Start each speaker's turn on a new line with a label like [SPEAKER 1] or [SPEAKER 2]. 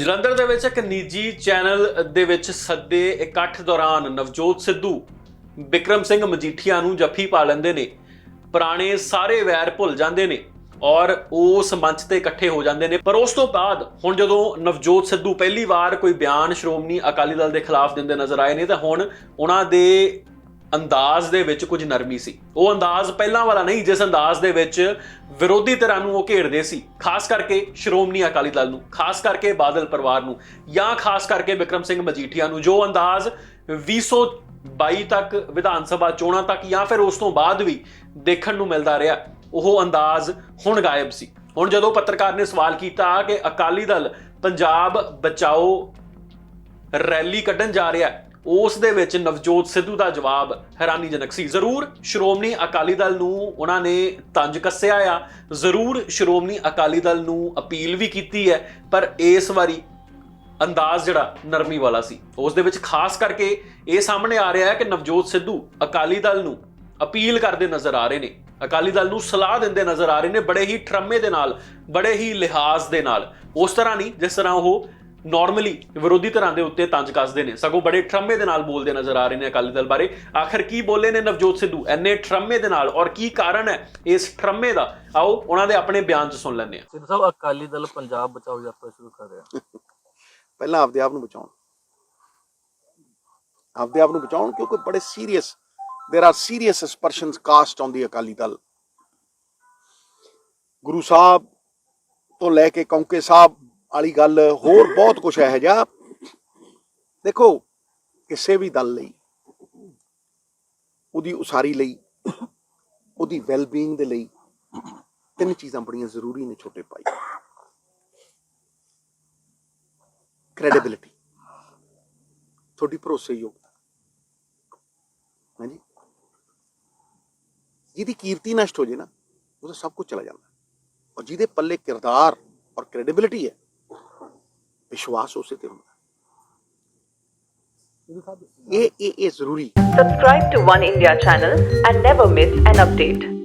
[SPEAKER 1] ਜਲੰਧਰ ਦੇ ਵਿੱਚ ਇੱਕ ਨਿੱਜੀ ਚੈਨਲ ਦੇ ਵਿੱਚ ਸੱਦੇ ਇਕੱਠ ਦੌਰਾਨ ਨਵਜੋਤ ਸਿੱਧੂ ਵਿਕਰਮ ਸਿੰਘ ਮਜੀਠੀਆ ਨੂੰ ਜੱਫੀ ਪਾ ਲੈਂਦੇ ਨੇ। ਪੁਰਾਣੇ ਸਾਰੇ ਵੈਰ ਭੁੱਲ ਜਾਂਦੇ ਨੇ ਔਰ ਉਸ ਮੰਚ ਤੇ ਇਕੱਠੇ ਹੋ ਜਾਂਦੇ ਨੇ। ਪਰ ਉਸ ਤੋਂ ਬਾਅਦ ਹੁਣ ਜਦੋਂ ਨਵਜੋਤ ਸਿੱਧੂ ਪਹਿਲੀ ਵਾਰ ਕੋਈ ਬਿਆਨ ਸ਼੍ਰੋਮਣੀ ਅਕਾਲੀ ਦਲ ਦੇ ਖਿਲਾਫ ਦਿੰਦੇ ਨਜ਼ਰ ਆਏ ਨੇ, ਤਾਂ ਹੁਣ ਉਹਨਾਂ ਦੇ ਅੰਦਾਜ਼ ਦੇ ਵਿੱਚ ਕੁਝ ਨਰਮੀ ਸੀ। ਉਹ ਅੰਦਾਜ਼ ਪਹਿਲਾਂ ਵਾਲਾ ਨਹੀਂ ਜਿਸ ਅੰਦਾਜ਼ ਦੇ ਵਿੱਚ ਵਿਰੋਧੀ ਧਿਰਾਂ ਨੂੰ ਉਹ ਘੇਰਦੇ ਸੀ। ਖਾਸ ਕਰਕੇ ਸ਼੍ਰੋਮਣੀ ਅਕਾਲੀ ਦਲ ਨੂੰ ਖਾਸ ਕਰਕੇ ਬਾਦਲ ਪਰਿਵਾਰ ਨੂੰ ਜਾਂ ਖਾਸ ਕਰਕੇ ਵਿਕਰਮ ਸਿੰਘ ਮਜੀਠੀਆ ਨੂੰ ਜੋ ਅੰਦਾਜ਼ 2022 ਤੱਕ ਵਿਧਾਨ ਸਭਾ ਚੋਣਾਂ ਤੱਕ ਜਾਂ ਫਿਰ ਉਸ ਤੋਂ ਬਾਅਦ ਵੀ ਦੇਖਣ ਨੂੰ ਮਿਲਦਾ ਰਿਹਾ ਉਹ ਅੰਦਾਜ਼ ਹੁਣ ਗਾਇਬ ਸੀ। ਹੁਣ ਜਦੋਂ ਪੱਤਰਕਾਰ ਨੇ ਸਵਾਲ ਕੀਤਾ ਕਿ ਅਕਾਲੀ ਦਲ ਪੰਜਾਬ ਬਚਾਓ ਰੈਲੀ ਕੱਢਣ ਜਾ ਰਿਹਾ ਹੈ, ਉਸ ਦੇ ਵਿੱਚ ਨਵਜੋਤ ਸਿੱਧੂ ਦਾ ਜਵਾਬ ਹੈਰਾਨੀਜਨਕ ਸੀ। ਜ਼ਰੂਰ ਸ਼੍ਰੋਮਣੀ ਅਕਾਲੀ ਦਲ ਨੂੰ ਉਹਨਾਂ ਨੇ ਤੰਜ ਕੱਸਿਆ ਆ। ਜ਼ਰੂਰ ਸ਼੍ਰੋਮਣੀ ਅਕਾਲੀ ਦਲ ਨੂੰ ਅਪੀਲ ਵੀ ਕੀਤੀ ਹੈ, ਪਰ ਇਸ ਵਾਰੀ ਅੰਦਾਜ਼ ਜਿਹੜਾ ਨਰਮੀ ਵਾਲਾ ਸੀ। ਉਸ ਦੇ ਵਿੱਚ ਖਾਸ ਕਰਕੇ ਇਹ ਸਾਹਮਣੇ ਆ ਰਿਹਾ ਹੈ ਕਿ ਨਵਜੋਤ ਸਿੱਧੂ ਅਕਾਲੀ ਦਲ ਨੂੰ ਅਪੀਲ ਕਰਦੇ ਨਜ਼ਰ ਆ ਰਹੇ ਨੇ। ਅਕਾਲੀ ਦਲ ਨੂੰ ਸਲਾਹ ਦਿੰਦੇ ਨਜ਼ਰ ਆ ਰਹੇ ਨੇ, ਬੜੇ ਹੀ ਠਰਮੇ ਦੇ ਨਾਲ, ਬੜੇ ਹੀ ਲਿਹਾਜ਼ ਦੇ ਨਾਲ। ਉਸ ਤਰ੍ਹਾਂ ਨਹੀਂ, ਜਿਸ ਤਰ੍ਹਾਂ ਉਹ ਨਾਰਮਲੀ ਵਿਰੋਧੀ ਧਿਰਾਂ ਦੇ ਉੱਤੇ ਤੰਜ ਕੱਸਦੇ ਨੇ ਸਗੋਂ ਬੜੇ ਠਰਮੇ ਦੇ ਨਾਲ ਬੋਲਦੇ ਨਜ਼ਰ ਆ ਰਹੇ ਨੇ ਅਕਾਲੀ ਦਲ ਬਾਰੇ ਆਖਰ ਕੀ ਬੋਲੇ ਨੇ ਨਵਜੋਤ ਸਿੱਧੂ ਐਨੇ ਠਰਮੇ ਦੇ ਨਾਲ ਔਰ ਕੀ ਕਾਰਨ ਹੈ ਇਸ ਠਰਮੇ ਦਾ ਆਓ ਉਹਨਾਂ ਦੇ ਆਪਣੇ ਬਿਆਨ 'ਚ ਸੁਣ ਲੈਂਦੇ ਹਾਂ
[SPEAKER 2] ਸਿੱਧੂ ਸਾਹਿਬ ਅਕਾਲੀ ਦਲ ਪੰਜਾਬ ਬਚਾਓ ਯਾਤਰਾ ਸ਼ੁਰੂ ਕਰ ਰਿਹਾ
[SPEAKER 3] ਪਹਿਲਾਂ ਆਪਦੇ ਆਪ ਨੂੰ ਬਚਾਉਣ ਆਪਦੇ ਆਪ ਨੂੰ ਬਚਾਉਣ ਕਿਉਂਕਿ ਬੜੇ serious there are serious aspersions cast on the Akali Dal Guru Sahib ਤੋਂ ਲੈ ਕੇ ਕੌਂਕੇ ਸਾਹਿਬ ਵਾਲੀ ਗੱਲ ਹੋਰ ਬਹੁਤ ਕੁਝ ਹੈ ਜਿਹਾ। ਦੇਖੋ, ਕਿਸੇ ਵੀ ਦਲ ਲਈ, ਉਹਦੀ ਉਸਾਰੀ ਲਈ, ਉਹਦੀ ਵੈਲਬੀਇੰਗ ਦੇ ਲਈ ਤਿੰਨ ਚੀਜ਼ਾਂ ਬੜੀਆਂ ਜ਼ਰੂਰੀ ਨੇ ਛੋਟੇ ਭਾਈ। ਕ੍ਰੈਡੀਬਿਲਿਟੀ ਤੁਹਾਡੀ ਭਰੋਸੇਯੋਗਤਾ ਹਾਂਜੀ? ਜਿਹਦੀ ਕੀਰਤੀ ਨਸ਼ਟ ਹੋ ਜੇ ਨਾ ਉਹਦਾ ਸਭ ਕੁਝ ਚਲਾ ਜਾਂਦਾ। ਔਰ ਜਿਹਦੇ ਪੱਲੇ ਕਿਰਦਾਰ ਔਰ ਕ੍ਰੈਡੀਬਿਲਿਟੀ ਹੈ ਵਿਸ਼ਵਾਸ ਉਸੇ ਤੇ ਹੁੰਦਾ ਇਹ ਇਹ ਇਹ ਜ਼ਰੂਰੀ
[SPEAKER 4] Subscribe to One India channel and never miss an update.